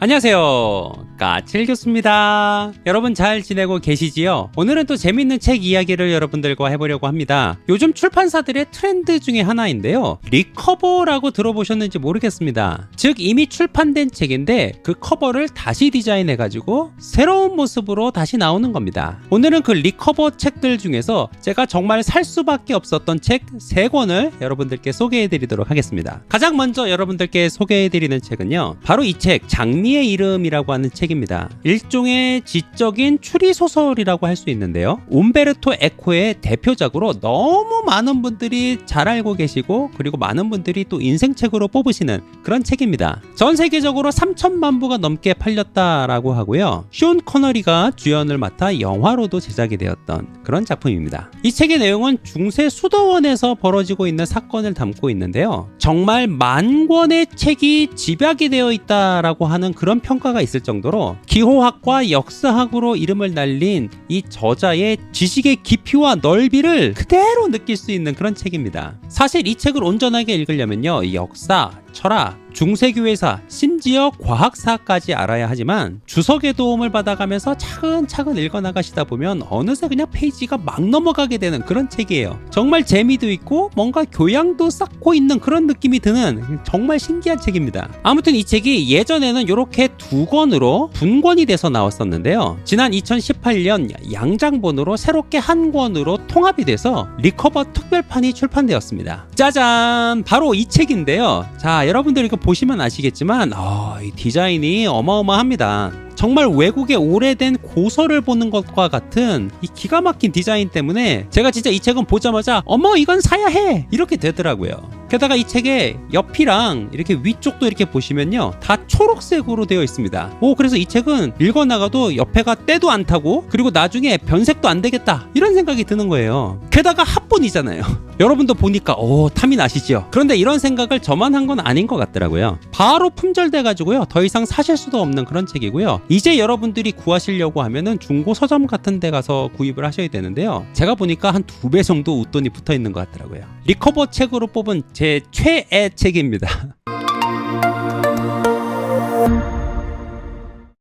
안녕하세요. 까칠 교수입니다. 여러분 잘 지내고 계시지요? 오늘은 또 재밌는 책 이야기를 여러분들과 해보려고 합니다. 요즘 출판사들의 트렌드 중에 하나인데요. 리커버라고 들어보셨는지 모르겠습니다. 즉 이미 출판된 책인데 그 커버를 다시 디자인해가지고 새로운 모습으로 다시 나오는 겁니다. 오늘은 그 리커버 책들 중에서 제가 정말 살 수밖에 없었던 책 3권을 여러분들께 소개해드리도록 하겠습니다. 가장 먼저 여러분들께 소개해드리는 책은요. 바로 이 책 장미 의 이름이라고 하는 책입니다. 일종의 지적인 추리 소설이라고 할 수 있는데요. 움베르토 에코의 대표작으로 너무 많은 분들이 잘 알고 계시고 그리고 많은 분들이 또 인생책으로 뽑으시는 그런 책입니다. 전 세계적으로 3천만 부가 넘게 팔렸다라고 하고요. 쇼온 커너리가 주연을 맡아 영화로도 제작이 되었던 그런 작품입니다. 이 책의 내용은 중세 수도원에서 벌어지고 있는 사건을 담고 있는데요. 정말 만 권의 책이 집약이 되어 있다라고 하는 그런 평가가 있을 정도로 기호학과 역사학으로 이름을 날린 이 저자의 지식의 깊이와 넓이를 그대로 느낄 수 있는 그런 책입니다. 사실 이 책을 온전하게 읽으려면요. 역사, 철학, 중세교회사, 심지어 과학사까지 알아야 하지만 주석의 도움을 받아가면서 차근차근 읽어나가시다 보면 어느새 그냥 페이지가 막 넘어가게 되는 그런 책이에요. 정말 재미도 있고 뭔가 교양도 쌓고 있는 그런 느낌이 드는 정말 신기한 책입니다. 아무튼 이 책이 예전에는 이렇게 두 권으로 분권이 돼서 나왔었는데요. 지난 2018년 양장본으로 새롭게 한 권으로 통합이 돼서 리커버 특별판이 출판되었습니다. 짜잔! 바로 이 책인데요. 자, 여러분들 이거 보시면 아시겠지만 아, 이 디자인이 어마어마합니다. 정말 외국의 오래된 고서를 보는 것과 같은 이 기가 막힌 디자인 때문에 제가 진짜 이 책은 보자마자 어머 이건 사야 해 이렇게 되더라고요. 게다가 이 책의 옆이랑 이렇게 위쪽도 이렇게 보시면요 다 초록색으로 되어 있습니다. 오 그래서 이 책은 읽어 나가도 옆에가 때도 안 타고 그리고 나중에 변색도 안 되겠다 이런 생각이 드는 거예요. 게다가 합본이잖아요. 여러분도 보니까 오 탐이 나시죠? 그런데 이런 생각을 저만 한 건 아닌 것 같더라고요. 바로 품절돼 가지고요 더 이상 사실 수도 없는 그런 책이고요. 이제 여러분들이 구하시려고 하면은 중고 서점 같은 데 가서 구입을 하셔야 되는데요. 제가 보니까 한 두 배 정도 웃돈이 붙어 있는 것 같더라고요. 리커버 책으로 뽑은 제 최애 책입니다.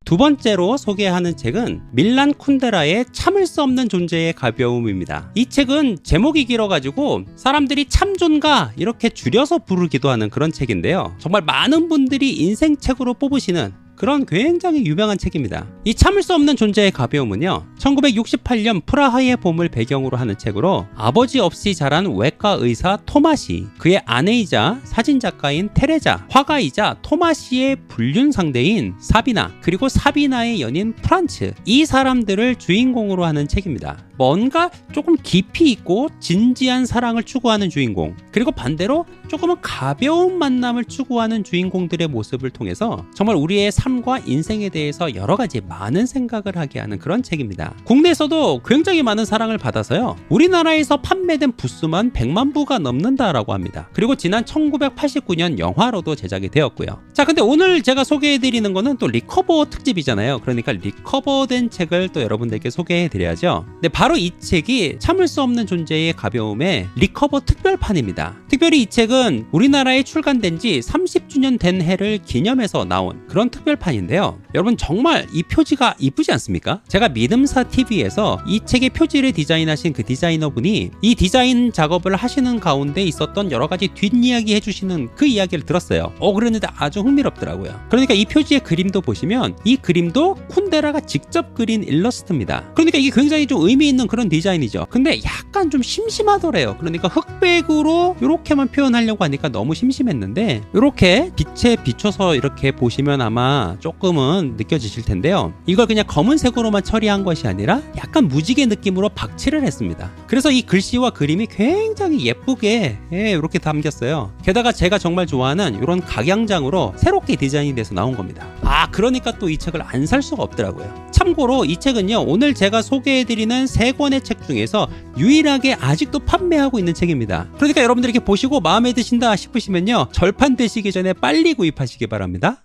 두 번째로 소개하는 책은 밀란 쿤데라의 참을 수 없는 존재의 가벼움입니다. 이 책은 제목이 길어가지고 사람들이 참존가 이렇게 줄여서 부르기도 하는 그런 책인데요. 정말 많은 분들이 인생책으로 뽑으시는 그런 굉장히 유명한 책입니다. 이 참을 수 없는 존재의 가벼움은요. 1968년 프라하의 봄을 배경으로 하는 책으로 아버지 없이 자란 외과 의사 토마시, 그의 아내이자 사진 작가인 테레자, 화가이자 토마시의 불륜 상대인 사비나, 그리고 사비나의 연인 프란츠 이 사람들을 주인공으로 하는 책입니다. 뭔가 조금 깊이 있고 진지한 사랑을 추구하는 주인공, 그리고 반대로 조금은 가벼운 만남을 추구하는 주인공들의 모습을 통해서 정말 우리의 삶과 인생에 대해서 여러 가지 많은 생각을 하게 하는 그런 책입니다. 국내에서도 굉장히 많은 사랑을 받아서요. 우리나라에서 판매된 부수만 100만 부가 넘는다라고 합니다. 그리고 지난 1989년 영화로도 제작이 되었고요. 자, 근데 오늘 제가 소개해 드리는 거는 또 리커버 특집이잖아요. 그러니까 리커버된 책을 또 여러분들께 소개해 드려야죠. 네, 바로 이 책이 참을 수 없는 존재의 가벼움의 리커버 특별판입니다. 특별히 이 책은 우리나라에 출간된 지 30주년 된 해를 기념해서 나온 그런 특별판인데요. 여러분 정말 이 표지가 이쁘지 않습니까? 제가 믿음사 TV에서 이 책의 표지를 디자인하신 그 디자이너분이 이 디자인 작업을 하시는 가운데 있었던 여러 가지 뒷이야기 해주시는 그 이야기를 들었어요. 어 그랬는데 아주 흥미롭더라고요. 그러니까 이 표지의 그림도 보시면 이 그림도 쿤데라가 직접 그린 일러스트입니다. 그러니까 이게 굉장히 좀 의미 있는 그런 디자인이죠. 근데 약간 좀 심심하더래요. 그러니까 흑백으로 이렇게만 표현하려고 하니까 너무 심심했는데 이렇게 빛에 비춰서 이렇게 보시면 아마 조금은 느껴지실 텐데요. 이걸 그냥 검은색으로만 처리한 것이 아니라 약간 무지개 느낌으로 박칠을 했습니다. 그래서 이 글씨와 그림이 굉장히 예쁘게 예, 이렇게 담겼어요. 게다가 제가 정말 좋아하는 이런 각양장으로 새롭게 디자인이 돼서 나온 겁니다. 아 그러니까 또 이 책을 안 살 수가 없더라고요. 참고로 이 책은요 오늘 제가 소개해드리는 세 권의 책 중에서 유일하게 아직도 판매하고 있는 책입니다. 그러니까 여러분들 이렇게 보시고 마음에 드신다 싶으시면요 절판되시기 전에 빨리 구입하시기 바랍니다.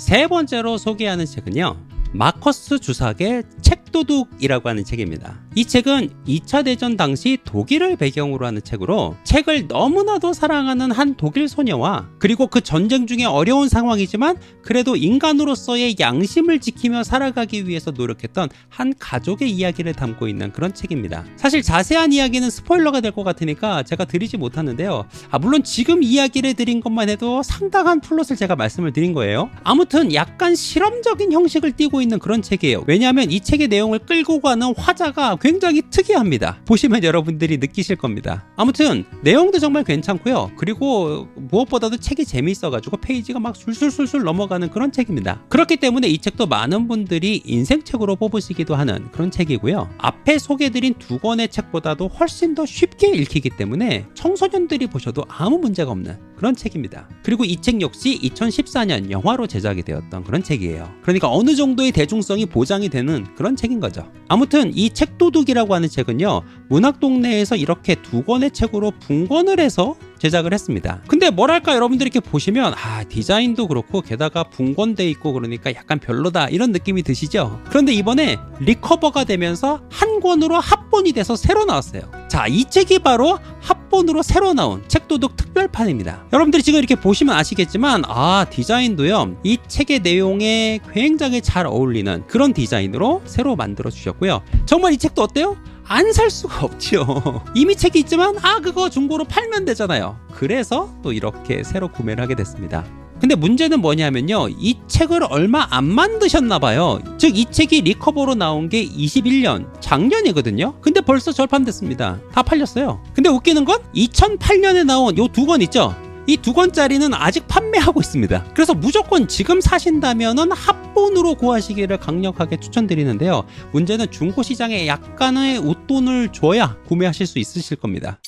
세 번째로 소개하는 책은요. 마커스 주삭의 책 책도둑이라고 하는 책입니다. 이 책은 2차 대전 당시 독일을 배경으로 하는 책으로 책을 너무나도 사랑하는 한 독일 소녀와 그리고 그 전쟁 중에 어려운 상황이지만 그래도 인간으로서의 양심을 지키며 살아가기 위해서 노력했던 한 가족의 이야기를 담고 있는 그런 책입니다. 사실 자세한 이야기는 스포일러가 될 것 같으니까 제가 드리지 못하는데요. 아, 물론 지금 이야기를 드린 것만 해도 상당한 플롯을 제가 말씀을 드린 거예요. 아무튼 약간 실험적인 형식을 띠고 있는 그런 책이에요. 왜냐하면 이 책의 내용을 끌고 가는 화자가 굉장히 특이합니다. 보시면 여러분들이 느끼실 겁니다. 아무튼 내용도 정말 괜찮고요. 그리고 무엇보다도 책이 재미있어가지고 페이지가 막 술술술술 넘어가는 그런 책입니다. 그렇기 때문에 이 책도 많은 분들이 인생책으로 뽑으시기도 하는 그런 책이고요. 앞에 소개드린 두 권의 책보다도 훨씬 더 쉽게 읽히기 때문에 청소년들이 보셔도 아무 문제가 없는 그런 책입니다. 그리고 이 책 역시 2014년 영화로 제작이 되었던 그런 책이에요. 그러니까 어느 정도의 대중성이 보장이 되는 그런 책인 거죠. 아무튼 이 책도둑이라고 하는 책은요. 문학동네에서 이렇게 두 권의 책으로 분권을 해서 제작을 했습니다. 근데 뭐랄까 여러분들이 이렇게 보시면 아 디자인도 그렇고 게다가 분권돼 있고 그러니까 약간 별로다 이런 느낌이 드시죠? 그런데 이번에 리커버가 되면서 한 권으로 합본이 돼서 새로 나왔어요. 자, 이 책이 바로 합본으로 새로 나온 책도둑 특별판입니다. 여러분들이 지금 이렇게 보시면 아시겠지만 아 디자인도요 이 책의 내용에 굉장히 잘 어울리는 그런 디자인으로 새로 만들어 주셨고요. 정말 이 책도 어때요? 안 살 수가 없지요. 이미 책이 있지만 아 그거 중고로 팔면 되잖아요. 그래서 또 이렇게 새로 구매를 하게 됐습니다. 근데 문제는 뭐냐면요. 이 책을 얼마 안 만드셨나 봐요. 즉 이 책이 리커버로 나온 게 21년 작년이거든요. 근데 벌써 절판됐습니다. 다 팔렸어요. 근데 웃기는 건 2008년에 나온 요 두 권 있죠. 이 두 권짜리는 아직 판매하고 있습니다. 그래서 무조건 지금 사신다면은 합본으로 구하시기를 강력하게 추천드리는데요. 문제는 중고 시장에 약간의 웃돈을 줘야 구매하실 수 있으실 겁니다.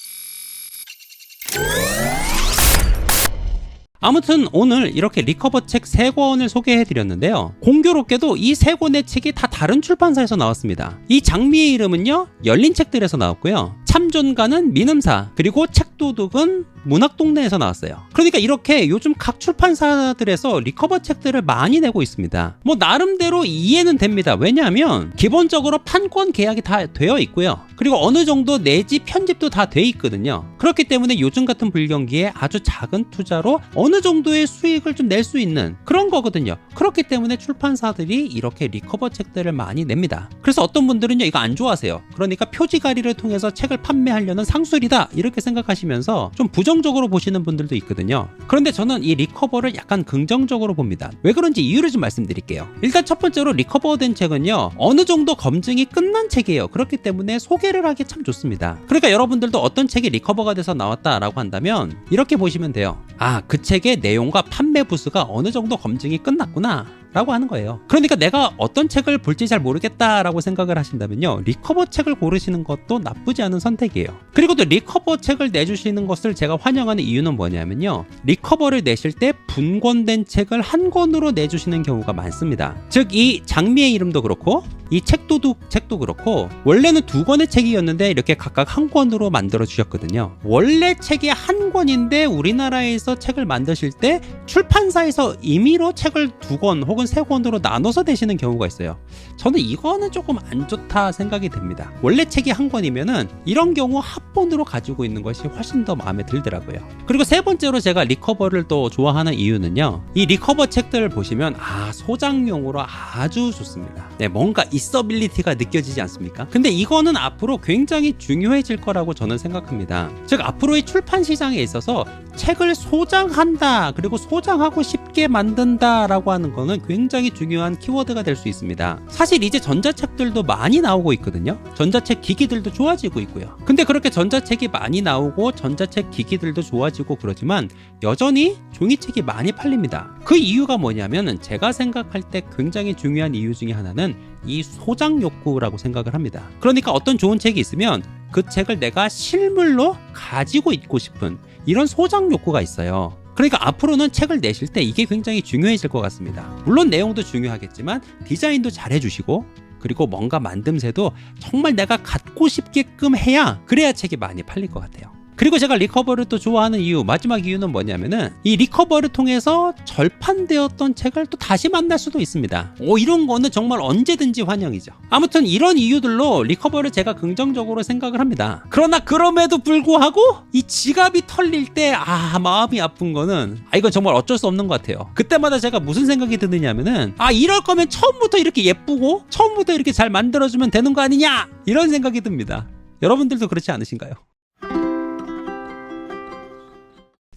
아무튼 오늘 이렇게 리커버 책 3권을 소개해 드렸는데요. 공교롭게도 이 3권의 책이 다 다른 출판사에서 나왔습니다. 이 장미의 이름은요, 열린 책들에서 나왔고요. 참존가는 민음사, 그리고 책도둑은 문학 동네에서 나왔어요. 그러니까 이렇게 요즘 각 출판사들에서 리커버 책들을 많이 내고 있습니다. 뭐 나름대로 이해는 됩니다. 왜냐하면 기본적으로 판권 계약이 다 되어 있고요. 그리고 어느 정도 내지 편집도 다 돼 있거든요. 그렇기 때문에 요즘 같은 불경기에 아주 작은 투자로 어느 정도의 수익을 좀 낼 수 있는 그런 거거든요. 그렇기 때문에 출판사들이 이렇게 리커버 책들을 많이 냅니다. 그래서 어떤 분들은요 이거 안 좋아하세요. 그러니까 표지가리를 통해서 책을 판매하려는 상술이다 이렇게 생각하시면서 좀 부정 적으로 보시는 분들도 있거든요. 그런데 저는 이 리커버를 약간 긍정적으로 봅니다. 왜 그런지 이유를 좀 말씀드릴게요. 일단 첫 번째로 리커버된 책은요 어느 정도 검증이 끝난 책이에요. 그렇기 때문에 소개를 하기 참 좋습니다. 그러니까 여러분들도 어떤 책이 리커버가 돼서 나왔다라고 한다면 이렇게 보시면 돼요. 아, 그 책의 내용과 판매 부수가 어느 정도 검증이 끝났구나. 라고 하는 거예요. 그러니까 내가 어떤 책을 볼지 잘 모르겠다라고 생각을 하신다면요. 리커버 책을 고르시는 것도 나쁘지 않은 선택이에요. 그리고 또 리커버 책을 내주시는 것을 제가 환영하는 이유는 뭐냐면요. 리커버를 내실 때 분권된 책을 한 권으로 내주시는 경우가 많습니다. 즉, 이 장미의 이름도 그렇고, 이 책도둑 책도 그렇고, 원래는 두 권의 책이었는데 이렇게 각각 한 권으로 만들어 주셨거든요. 원래 책이 한 권인데 우리나라에서 책을 만드실 때 출판사에서 임의로 책을 두 권 혹은 세 권으로 나눠서 내시는 경우가 있어요. 저는 이거는 조금 안 좋다 생각이 됩니다. 원래 책이 한 권이면은 이런 경우 합본으로 가지고 있는 것이 훨씬 더 마음에 들더라고요. 그리고 세 번째로 제가 리커버를 또 좋아하는 이유는요. 이 리커버 책들을 보시면 아 소장용으로 아주 좋습니다. 네, 뭔가 있어빌리티가 느껴지지 않습니까? 근데 이거는 앞으로 굉장히 중요해질 거라고 저는 생각합니다. 즉 앞으로의 출판 시장에 있어서 책을 소장한다 그리고 소장하고 쉽게 만든다라고 하는 거는 굉장히 중요한 키워드가 될 수 있습니다. 사실 이제 전자책들도 많이 나오고 있거든요. 전자책 기기들도 좋아지고 있고요. 근데 그렇게 전자책이 많이 나오고 전자책 기기들도 좋아지고 그러지만 여전히 종이책이 많이 팔립니다. 그 이유가 뭐냐면 제가 생각할 때 굉장히 중요한 이유 중에 하나는 이 소장 욕구라고 생각을 합니다. 그러니까 어떤 좋은 책이 있으면 그 책을 내가 실물로 가지고 있고 싶은 이런 소장 욕구가 있어요. 그러니까 앞으로는 책을 내실 때 이게 굉장히 중요해질 것 같습니다. 물론 내용도 중요하겠지만 디자인도 잘 해주시고 그리고 뭔가 만듦새도 정말 내가 갖고 싶게끔 해야 그래야 책이 많이 팔릴 것 같아요. 그리고 제가 리커버를 또 좋아하는 이유 마지막 이유는 뭐냐면은 이 리커버를 통해서 절판되었던 책을 또 다시 만날 수도 있습니다. 오 이런 거는 정말 언제든지 환영이죠. 아무튼 이런 이유들로 리커버를 제가 긍정적으로 생각을 합니다. 그러나 그럼에도 불구하고 이 지갑이 털릴 때 아 마음이 아픈 거는 아 이건 정말 어쩔 수 없는 것 같아요. 그때마다 제가 무슨 생각이 드느냐면은 아 이럴 거면 처음부터 이렇게 예쁘고 처음부터 이렇게 잘 만들어주면 되는 거 아니냐 이런 생각이 듭니다. 여러분들도 그렇지 않으신가요?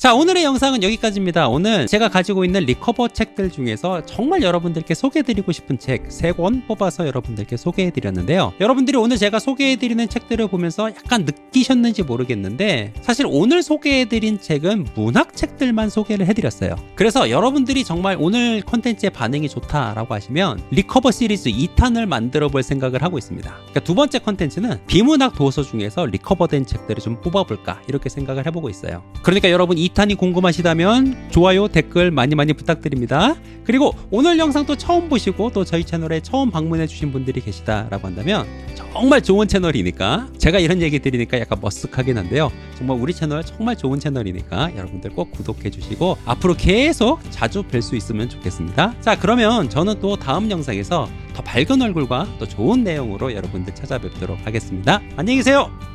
자 오늘의 영상은 여기까지입니다. 오늘 제가 가지고 있는 리커버 책들 중에서 정말 여러분들께 소개해드리고 싶은 책세권 뽑아서 여러분들께 소개해드렸는데요. 여러분들이 오늘 제가 소개해드리는 책들을 보면서 약간 느끼셨는지 모르겠는데 사실 오늘 소개해드린 책은 문학 책들만 소개를 해드렸어요. 그래서 여러분들이 정말 오늘 컨텐츠의 반응이 좋다라고 하시면 리커버 시리즈 2탄을 만들어 볼 생각을 하고 있습니다. 그러니까 두 번째 컨텐츠는 비문학 도서 중에서 리커버된 책들을 좀 뽑아볼까 이렇게 생각을 해보고 있어요. 그러니까 여러분 2탄이 궁금하시다면 좋아요, 댓글 많이 많이 부탁드립니다. 그리고 오늘 영상 또 처음 보시고 또 저희 채널에 처음 방문해 주신 분들이 계시다라고 한다면 정말 좋은 채널이니까 제가 이런 얘기 드리니까 약간 머쓱하긴 한데요. 정말 우리 채널 정말 좋은 채널이니까 여러분들 꼭 구독해 주시고 앞으로 계속 자주 뵐 수 있으면 좋겠습니다. 자, 그러면 저는 또 다음 영상에서 더 밝은 얼굴과 또 좋은 내용으로 여러분들 찾아뵙도록 하겠습니다. 안녕히 계세요.